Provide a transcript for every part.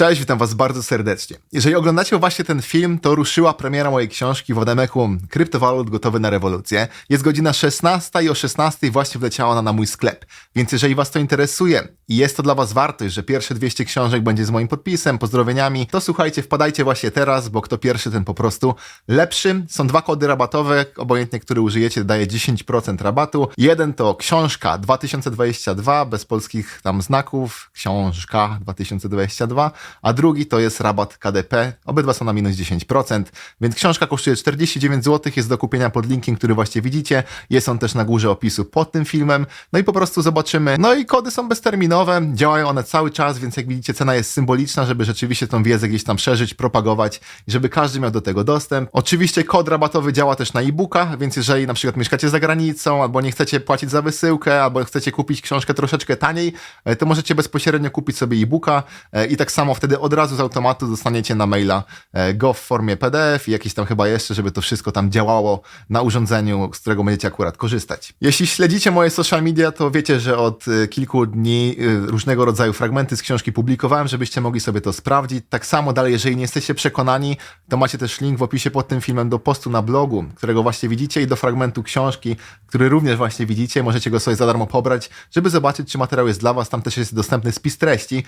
Cześć, witam was bardzo serdecznie. Jeżeli oglądacie właśnie ten film, to ruszyła premiera mojej książki Wodemeku Kryptowalut gotowy na rewolucję. Jest godzina 16 i o 16 właśnie wleciała ona na mój sklep. Więc jeżeli was to interesuje i jest to dla was wartość, że pierwsze 200 książek będzie z moim podpisem, pozdrowieniami, to słuchajcie, wpadajcie właśnie teraz, bo kto pierwszy, ten po prostu lepszy. Są dwa kody rabatowe, obojętnie który użyjecie, daje 10% rabatu. Jeden to książka 2022, bez polskich tam znaków, książka 2022, a drugi to jest rabat KDP. Obydwa są na minus 10%, więc książka kosztuje 49 zł, jest do kupienia pod linkiem, który właśnie widzicie. Jest on też na górze opisu pod tym filmem. No i po prostu zobaczymy. No i kody są bezterminowe, działają one cały czas, więc jak widzicie, cena jest symboliczna, żeby rzeczywiście tą wiedzę gdzieś tam szerzyć, propagować i żeby każdy miał do tego dostęp. Oczywiście kod rabatowy działa też na e-booka, więc jeżeli na przykład mieszkacie za granicą, albo nie chcecie płacić za wysyłkę, albo chcecie kupić książkę troszeczkę taniej, e, to możecie bezpośrednio kupić sobie e-booka e, i tak samo wtedy od razu z automatu dostaniecie na maila e, go w formie PDF i jakieś tam chyba jeszcze, żeby to wszystko tam działało na urządzeniu, z którego będziecie akurat korzystać. Jeśli śledzicie moje social media, to wiecie, że od e, kilku dni e, różnego rodzaju fragmenty z książki publikowałem, żebyście mogli sobie to sprawdzić. Tak samo dalej, jeżeli nie jesteście przekonani, to macie też link w opisie pod tym filmem do postu na blogu, którego właśnie widzicie i do fragmentu książki, który również właśnie widzicie. Możecie go sobie za darmo pobrać, żeby zobaczyć, czy materiał jest dla was. Tam też jest dostępny spis treści,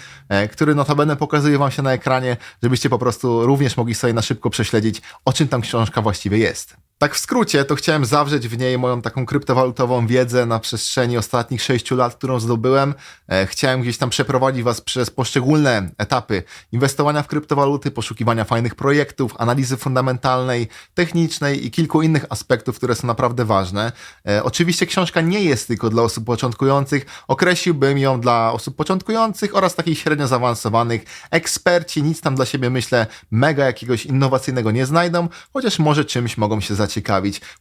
który notabene pokazuje wam się na ekranie, żebyście po prostu również mogli sobie na szybko prześledzić, o czym tam książka właściwie jest. Tak w skrócie, to chciałem zawrzeć w niej moją taką kryptowalutową wiedzę na przestrzeni ostatnich sześciu lat, którą zdobyłem. E, chciałem gdzieś tam przeprowadzić Was przez poszczególne etapy inwestowania w kryptowaluty, poszukiwania fajnych projektów, analizy fundamentalnej, technicznej i kilku innych aspektów, które są naprawdę ważne. E, oczywiście książka nie jest tylko dla osób początkujących. Określiłbym ją dla osób początkujących oraz takich średnio zaawansowanych. Eksperci nic tam dla siebie, myślę, mega jakiegoś innowacyjnego nie znajdą, chociaż może czymś mogą się zaciekawić.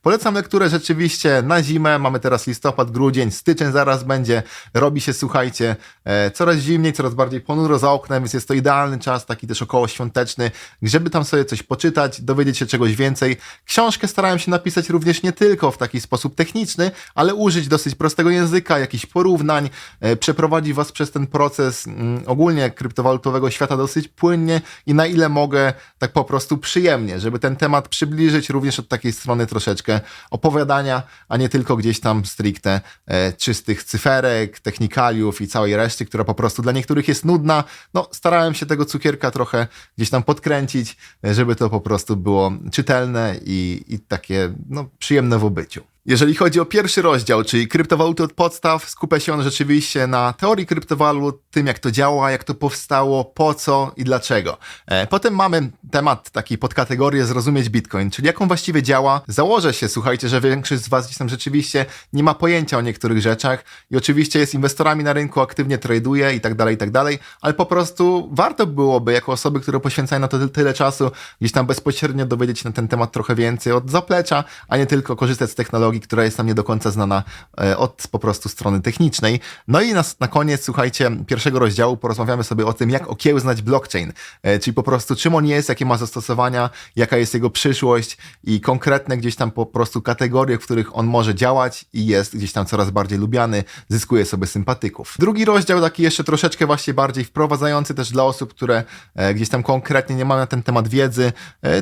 Polecam lekturę rzeczywiście na zimę. Mamy teraz listopad, grudzień, styczeń zaraz będzie. Robi się, słuchajcie, e, coraz zimniej, coraz bardziej ponuro za oknem, więc jest to idealny czas, taki też około świąteczny, żeby tam sobie coś poczytać, dowiedzieć się czegoś więcej. Książkę starałem się napisać również nie tylko w taki sposób techniczny, ale użyć dosyć prostego języka, jakichś porównań, e, przeprowadzić Was przez ten proces mm, ogólnie kryptowalutowego świata dosyć płynnie i na ile mogę, tak po prostu przyjemnie, żeby ten temat przybliżyć również od takiej strony troszeczkę opowiadania, a nie tylko gdzieś tam stricte e, czystych cyferek, technikaliów i całej reszty, która po prostu dla niektórych jest nudna. No, starałem się tego cukierka trochę gdzieś tam podkręcić, e, żeby to po prostu było czytelne i, i takie no, przyjemne w obyciu. Jeżeli chodzi o pierwszy rozdział, czyli kryptowaluty od podstaw, skupia się on rzeczywiście na teorii kryptowalut, tym jak to działa, jak to powstało, po co i dlaczego. E, potem mamy temat taki podkategorię zrozumieć Bitcoin, czyli jak on właściwie działa. Założę się, słuchajcie, że większość z Was gdzieś tam rzeczywiście nie ma pojęcia o niektórych rzeczach i oczywiście jest inwestorami na rynku, aktywnie traduje i tak dalej, i tak dalej, ale po prostu warto byłoby jako osoby, które poświęcają na to ty- tyle czasu, gdzieś tam bezpośrednio dowiedzieć się na ten temat trochę więcej od zaplecza, a nie tylko korzystać z technologii, która jest nam nie do końca znana e, od po prostu strony technicznej. No i na, na koniec, słuchajcie, pierwszego rozdziału porozmawiamy sobie o tym, jak okiełznać blockchain, e, czyli po prostu czym on jest, jakie ma zastosowania, jaka jest jego przyszłość i konkretne gdzieś tam po prostu kategorie, w których on może działać i jest gdzieś tam coraz bardziej lubiany, zyskuje sobie sympatyków. Drugi rozdział taki jeszcze troszeczkę właśnie bardziej wprowadzający też dla osób, które e, gdzieś tam konkretnie nie mają na ten temat wiedzy,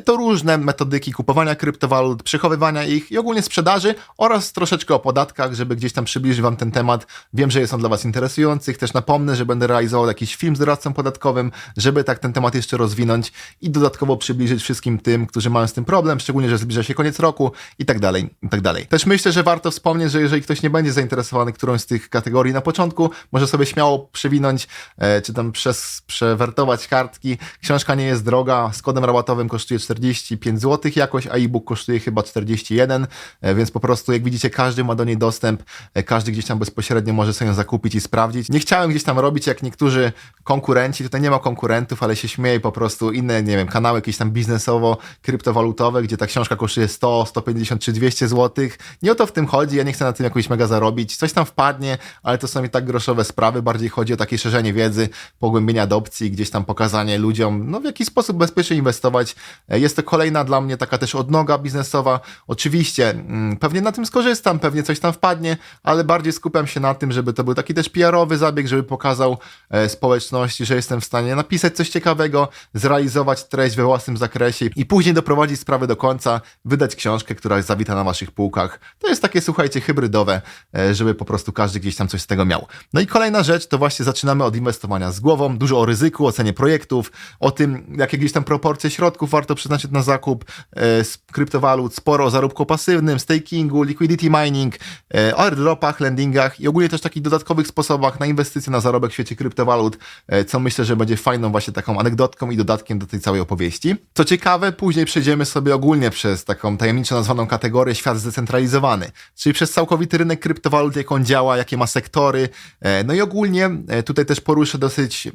to różne metodyki kupowania kryptowalut, przechowywania ich i ogólnie sprzedaży oraz troszeczkę o podatkach, żeby gdzieś tam przybliżyć Wam ten temat. Wiem, że jest on dla Was interesujący. Też napomnę, że będę realizował jakiś film z doradcą podatkowym, żeby tak ten temat jeszcze rozwinąć i dodatkowo przybliżyć wszystkim tym, którzy mają z tym problem, szczególnie, że zbliża się koniec roku i tak dalej, i tak dalej. Też myślę, że warto wspomnieć, że jeżeli ktoś nie będzie zainteresowany którąś z tych kategorii na początku, może sobie śmiało przewinąć, e, czy tam przez, przewertować kartki. Książka nie jest droga, z kodem rabatowym kosztuje 45 zł jakoś, a e-book kosztuje chyba 41, e, więc po prostu jak widzicie, każdy ma do niej dostęp, e, każdy gdzieś tam bezpośrednio może sobie ją zakupić i sprawdzić. Nie chciałem gdzieś tam robić jak niektórzy konkurenci, tutaj nie ma konkurentów, ale się śmieję po prostu inne, nie wiem, kanały jakieś tam biznesowo-kryptowalutowe, gdzie ta książka kosztuje 100, 150 czy 200 zł. Nie o to w tym chodzi, ja nie chcę na tym jakoś mega zarobić, coś tam wpadnie, ale to są i tak groszowe sprawy, bardziej chodzi o takie szerzenie wiedzy, pogłębienie adopcji, gdzieś tam pokazanie ludziom, no w jaki sposób bezpiecznie inwestować. E, Jest to kolejna dla mnie taka też odnoga biznesowa. Oczywiście, mm, pewnie pewnie na tym skorzystam, pewnie coś tam wpadnie, ale bardziej skupiam się na tym, żeby to był taki też PR-owy zabieg, żeby pokazał e, społeczności, że jestem w stanie napisać coś ciekawego, zrealizować treść we własnym zakresie i później doprowadzić sprawę do końca, wydać książkę, która jest zawita na waszych półkach. To jest takie, słuchajcie, hybrydowe, e, żeby po prostu każdy gdzieś tam coś z tego miał. No i kolejna rzecz, to właśnie zaczynamy od inwestowania z głową, dużo o ryzyku, o cenie projektów, o tym, jakie gdzieś tam proporcje środków warto przeznaczyć na zakup e, z kryptowalut, sporo o zarobku pasywnym, stakingu, liquidity mining, e, airdropach, lendingach i ogólnie też takich dodatkowych sposobach na inwestycje, na zarobek w świecie kryptowalut, e, co myślę, że będzie fajną właśnie taką anegdotką i dodatkiem do tej całej opowieści. Co ciekawe, później przejdziemy sobie ogólnie przez taką tajemniczo nazwaną kategorię świat zdecentralizowany, czyli przez całkowity rynek kryptowalut, jak on działa, jakie ma sektory, e, no i ogólnie tutaj też poruszę dosyć e,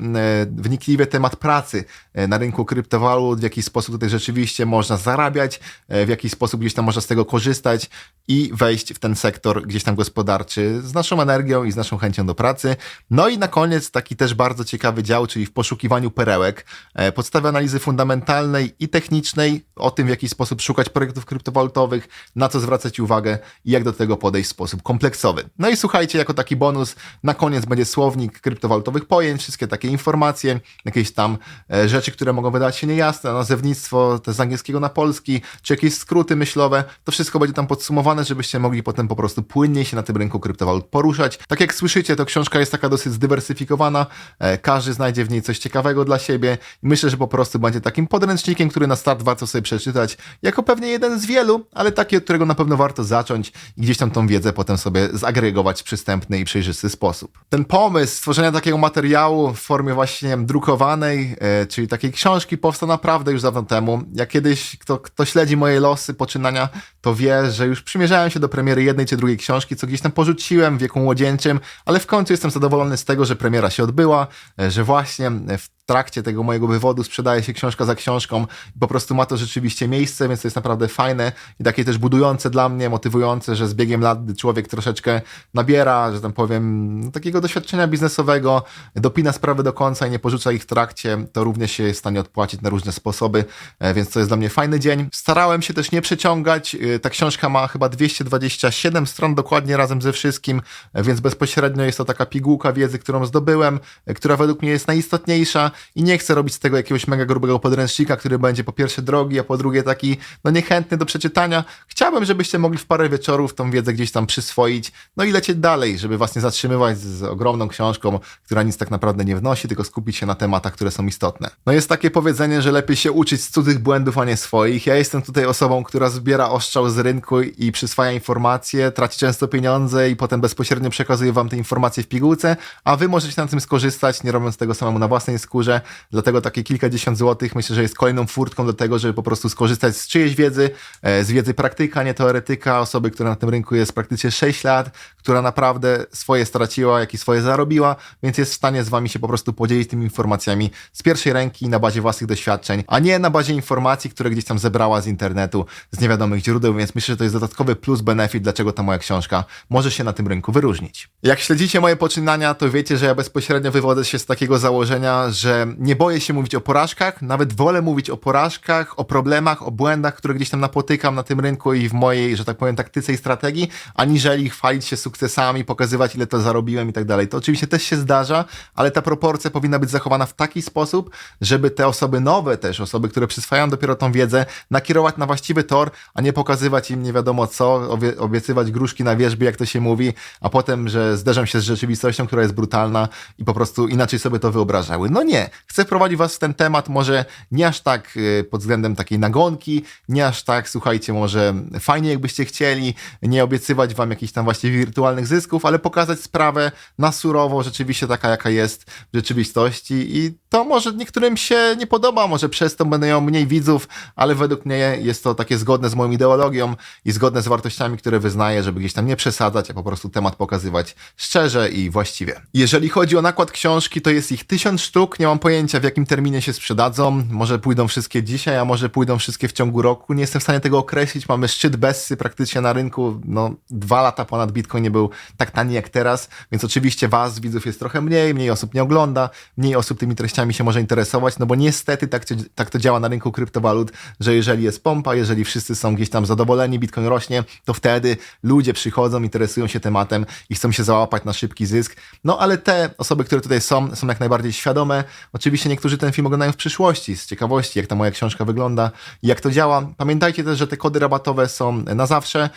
wnikliwie temat pracy na rynku kryptowalut, w jaki sposób tutaj rzeczywiście można zarabiać, w jaki sposób gdzieś tam można z tego korzystać i wejść w ten sektor gdzieś tam gospodarczy z naszą energią i z naszą chęcią do pracy. No i na koniec taki też bardzo ciekawy dział, czyli w poszukiwaniu perełek, e, podstawy analizy fundamentalnej i technicznej o tym, w jaki sposób szukać projektów kryptowalutowych, na co zwracać uwagę i jak do tego podejść w sposób kompleksowy. No i słuchajcie, jako taki bonus na koniec będzie słownik kryptowalutowych pojęć, wszystkie takie informacje, jakieś tam e, rzeczy, które mogą wydać się niejasne, nazewnictwo z angielskiego na polski, czy jakieś skróty myślowe, to wszystko będzie tam podsumowane, żebyście mogli potem po prostu płynnie się na tym rynku kryptowalut poruszać. Tak jak słyszycie, to książka jest taka dosyć zdywersyfikowana, e, każdy znajdzie w niej coś ciekawego dla siebie i myślę, że po prostu będzie takim podręcznikiem, który na start warto sobie przeczytać, jako pewnie jeden z wielu, ale taki, od którego na pewno warto zacząć i gdzieś tam tą wiedzę potem sobie zagregować w przystępny i przejrzysty sposób. Ten pomysł stworzenia takiego materiału w formie właśnie drukowanej, e, czyli takiej książki powstał naprawdę już dawno temu. Jak kiedyś kto, kto śledzi moje losy, poczynania, to wie, że już przymierzałem się do premiery jednej czy drugiej książki, co gdzieś tam porzuciłem w wieku młodzieńczym, ale w końcu jestem zadowolony z tego, że premiera się odbyła, e, że właśnie w trakcie tego mojego wywodu sprzedaje się książka za książką. Po prostu ma to rzeczywiście miejsce, więc to jest naprawdę fajne i takie też budujące dla mnie, motywujące, że z biegiem lat człowiek troszeczkę nabiera, że tam powiem, no, takiego doświadczenia biznesowego, dopina sprawy do końca i nie porzuca ich w trakcie, to również się jest w stanie odpłacić na różne sposoby, e, więc to jest dla mnie fajny dzień. Starałem się też nie przeciągać, e, ta książka ma chyba 227 stron dokładnie razem ze wszystkim, e, więc bezpośrednio jest to taka pigułka wiedzy, którą zdobyłem, która według mnie jest najistotniejsza, i nie chcę robić z tego jakiegoś mega grubego podręcznika, który będzie po pierwsze drogi, a po drugie taki no niechętny do przeczytania. Chciałbym, żebyście mogli w parę wieczorów tą wiedzę gdzieś tam przyswoić, no i lecieć dalej, żeby was nie zatrzymywać z ogromną książką, która nic tak naprawdę nie wnosi, tylko skupić się na tematach, które są istotne. No jest takie powiedzenie, że lepiej się uczyć z cudzych błędów, a nie swoich. Ja jestem tutaj osobą, która zbiera oszczał z rynku i przyswaja informacje, traci często pieniądze i potem bezpośrednio przekazuje wam te informacje w pigułce, a wy możecie na tym skorzystać, nie robiąc tego samemu na własnej skórze dlatego takie kilkadziesiąt złotych myślę, że jest kolejną furtką do tego, żeby po prostu skorzystać z czyjejś wiedzy, e, z wiedzy praktyka, nie teoretyka, osoby, która na tym rynku jest praktycznie 6 lat, która naprawdę swoje straciła, jak i swoje zarobiła, więc jest w stanie z wami się po prostu podzielić tymi informacjami z pierwszej ręki na bazie własnych doświadczeń, a nie na bazie informacji, które gdzieś tam zebrała z internetu, z niewiadomych źródeł, więc myślę, że to jest dodatkowy plus, benefit, dlaczego ta moja książka może się na tym rynku wyróżnić. Jak śledzicie moje poczynania, to wiecie, że ja bezpośrednio wywodzę się z takiego założenia, że nie boję się mówić o porażkach, nawet wolę mówić o porażkach, o problemach, o błędach, które gdzieś tam napotykam na tym rynku i w mojej, że tak powiem, taktyce i strategii, aniżeli chwalić się sukcesami, pokazywać ile to zarobiłem i tak dalej. To oczywiście też się zdarza, ale ta proporcja powinna być zachowana w taki sposób, żeby te osoby nowe też, osoby, które przyswajają dopiero tą wiedzę, nakierować na właściwy tor, a nie pokazywać im nie wiadomo co, obie obiecywać gruszki na wierzbie, jak to się mówi, a potem, że zderzą się z rzeczywistością, która jest brutalna i po prostu inaczej sobie to wyobrażały. No nie, chcę wprowadzić was w ten temat, może nie aż tak y, pod względem takiej nagonki, nie aż tak, słuchajcie, może fajnie jakbyście chcieli, nie obiecywać wam jakichś tam właśnie wirtualnych zysków, ale pokazać sprawę na surowo, rzeczywiście taka, jaka jest w rzeczywistości i to może niektórym się nie podoba, może przez to będą miał mniej widzów, ale według mnie jest to takie zgodne z moją ideologią i zgodne z wartościami, które wyznaję, żeby gdzieś tam nie przesadzać, a po prostu temat pokazywać szczerze i właściwie. Jeżeli chodzi o nakład książki, to jest ich tysiąc sztuk, nie mam mam pojęcia, w jakim terminie się sprzedadzą. Może pójdą wszystkie dzisiaj, a może pójdą wszystkie w ciągu roku. Nie jestem w stanie tego określić. Mamy szczyt Bessy praktycznie na rynku. No, dwa lata ponad Bitcoin nie był tak tani jak teraz, więc oczywiście was, widzów, jest trochę mniej, mniej osób nie ogląda, mniej osób tymi treściami się może interesować, no bo niestety tak, tak to działa na rynku kryptowalut, że jeżeli jest pompa, jeżeli wszyscy są gdzieś tam zadowoleni, Bitcoin rośnie, to wtedy ludzie przychodzą, interesują się tematem i chcą się załapać na szybki zysk. No ale te osoby, które tutaj są, są jak najbardziej świadome. Oczywiście niektórzy ten film oglądają w przyszłości, z ciekawości, jak ta moja książka wygląda i jak to działa. Pamiętajcie też, że te kody rabatowe są na zawsze,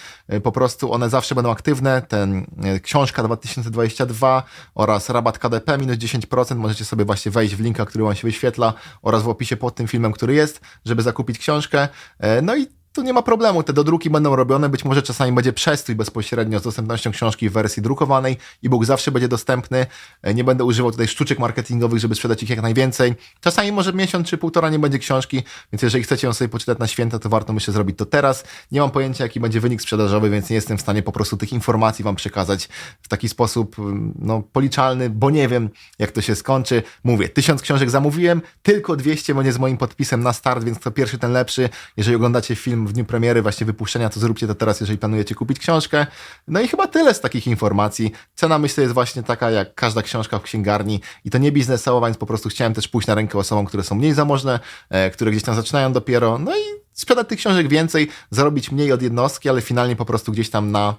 po prostu one zawsze będą aktywne. Ten e, książka 2022 oraz rabat KDP minus 10%. Możecie sobie właśnie wejść w linka, który Wam się wyświetla oraz w opisie pod tym filmem, który jest, żeby zakupić książkę. E, no i tu nie ma problemu, te dodruki będą robione, być może czasami będzie przestój bezpośrednio z dostępnością książki w wersji drukowanej, e-book zawsze będzie dostępny, e, nie będę używał tutaj sztuczek marketingowych, żeby sprzedać ich jak najwięcej. Czasami może miesiąc czy półtora nie będzie książki, więc jeżeli chcecie ją sobie poczytać na święta, to warto myślę zrobić to teraz. Nie mam pojęcia, jaki będzie wynik sprzedażowy, więc nie jestem w stanie po prostu tych informacji Wam przekazać w taki sposób mm, no, policzalny, bo nie wiem, jak to się skończy. Mówię, tysiąc książek zamówiłem, tylko 200 będzie z moim podpisem na start, więc to pierwszy, ten lepszy. Jeżeli oglądacie film w dniu premiery, właśnie wypuszczenia, to zróbcie to teraz, jeżeli planujecie kupić książkę. No i chyba tyle z takich informacji. Cena myślę jest właśnie taka jak każda książka w księgarni i to nie biznesowa, więc po prostu chciałem też pójść na rękę osobom, które są mniej zamożne, e, które gdzieś tam zaczynają dopiero. No i sprzedać tych książek więcej, zarobić mniej od jednostki, ale finalnie po prostu gdzieś tam na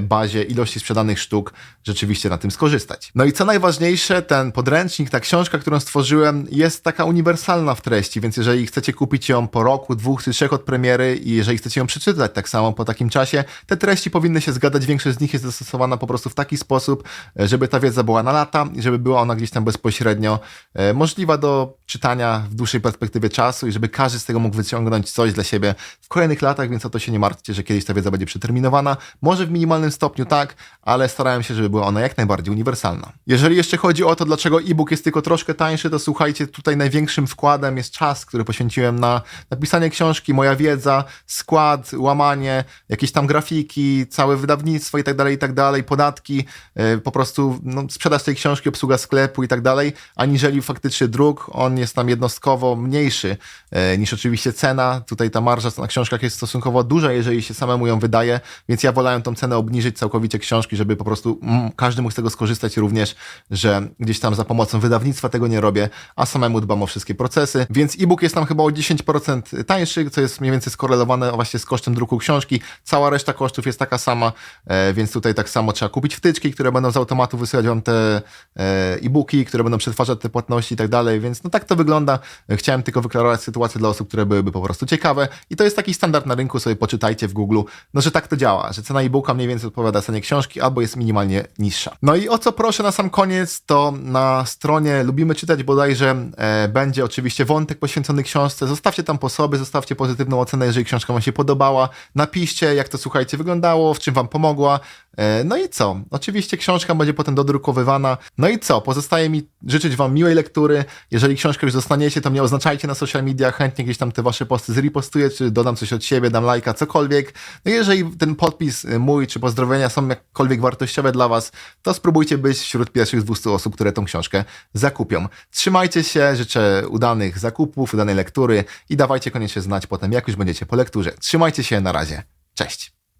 bazie ilości sprzedanych sztuk rzeczywiście na tym skorzystać. No i co najważniejsze, ten podręcznik, ta książka, którą stworzyłem, jest taka uniwersalna w treści, więc jeżeli chcecie kupić ją po roku, dwóch czy trzech od premiery i jeżeli chcecie ją przeczytać tak samo po takim czasie, te treści powinny się zgadać, większość z nich jest zastosowana po prostu w taki sposób, e, żeby ta wiedza była na lata i żeby była ona gdzieś tam bezpośrednio e, możliwa do czytania w dłuższej perspektywie czasu i żeby każdy z tego mógł wyciągnąć coś dla siebie kolejnych latach, więc o to się nie martwcie, że kiedyś ta wiedza będzie przeterminowana. Może w minimalnym stopniu tak, ale starałem się, żeby była ona jak najbardziej uniwersalna. Jeżeli jeszcze chodzi o to, dlaczego e-book jest tylko troszkę tańszy, to słuchajcie, tutaj największym wkładem jest czas, który poświęciłem na napisanie książki, moja wiedza, skład, łamanie, jakieś tam grafiki, całe wydawnictwo i tak dalej, i tak dalej, podatki, yy, po prostu no, sprzedaż tej książki, obsługa sklepu i tak dalej, aniżeli faktycznie druk, on jest tam jednostkowo mniejszy yy, niż oczywiście cena, tutaj ta marża na książkach jest stosunkowo duża, jeżeli się samemu ją wydaje, więc ja wolałem tą cenę obniżyć całkowicie książki, żeby po prostu mm, każdy mógł z tego skorzystać również, że gdzieś tam za pomocą wydawnictwa tego nie robię, a samemu dbam o wszystkie procesy, więc e-book jest tam chyba o 10% tańszy, co jest mniej więcej skorelowane właśnie z kosztem druku książki. Cała reszta kosztów jest taka sama, e, więc tutaj tak samo trzeba kupić wtyczki, które będą z automatu wysyłać wam te e, e-booki, które będą przetwarzać te płatności i tak dalej, więc no tak to wygląda. Chciałem tylko wyklarować sytuację dla osób, które byłyby po prostu ciekawe i to jest taki standard na rynku, sobie poczytajcie w Google, no że tak to działa, że cena e-booka mniej więcej odpowiada cenie książki albo jest minimalnie niższa. No i o co proszę na sam koniec, to na stronie Lubimy Czytać bodajże e, będzie oczywiście wątek poświęcony książce. Zostawcie tam po sobie, zostawcie pozytywną ocenę, jeżeli książka Wam się podobała. Napiszcie, jak to słuchajcie wyglądało, w czym Wam pomogła. E, no i co? Oczywiście książka będzie potem dodrukowywana. No i co? Pozostaje mi życzyć Wam miłej lektury. Jeżeli książkę już dostaniecie, to mnie oznaczajcie na social media, chętnie gdzieś tam te Wasze posty zrepostuję, czy dodam coś od siebie, dam lajka, cokolwiek. No jeżeli ten podpis y, mój, czy pozdrowienia są jakkolwiek wartościowe dla Was, to spróbujcie być wśród pierwszych 200 osób, które tą książkę zakupią. Trzymajcie się, życzę udanych zakupów, udanej lektury i dawajcie koniecznie znać potem, jak już będziecie po lekturze. Trzymajcie się, na razie. Cześć!